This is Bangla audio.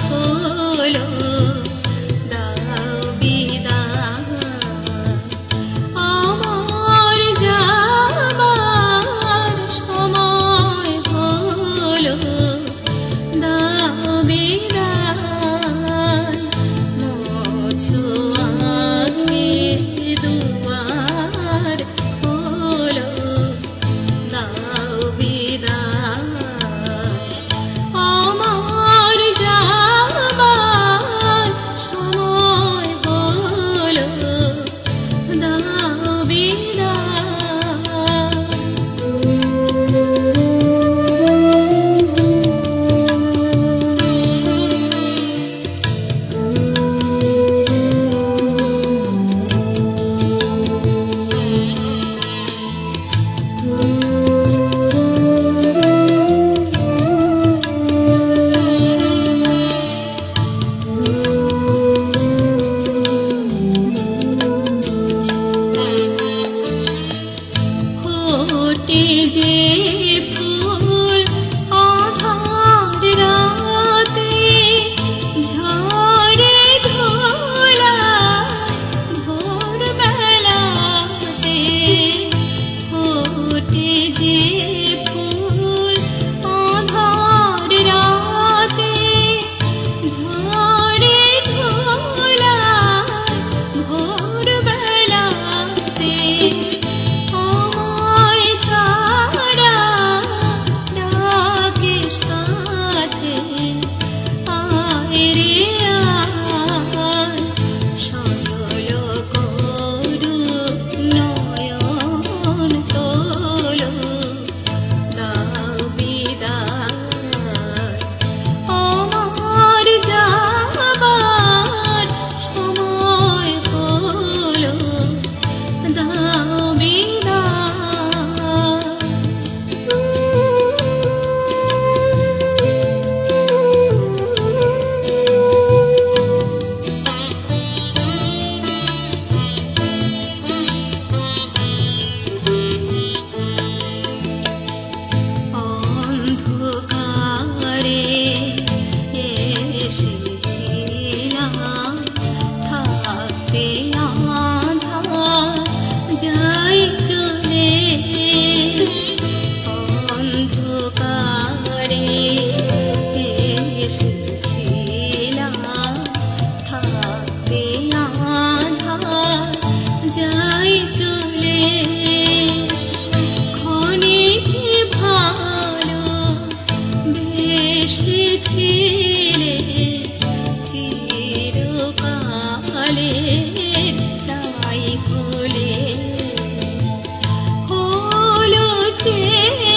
Oh. Sometimes যাই চলে। ক্ষণিক ভালো বেসেছিলে চিরকালে তাই হলে। হলো চেয়ে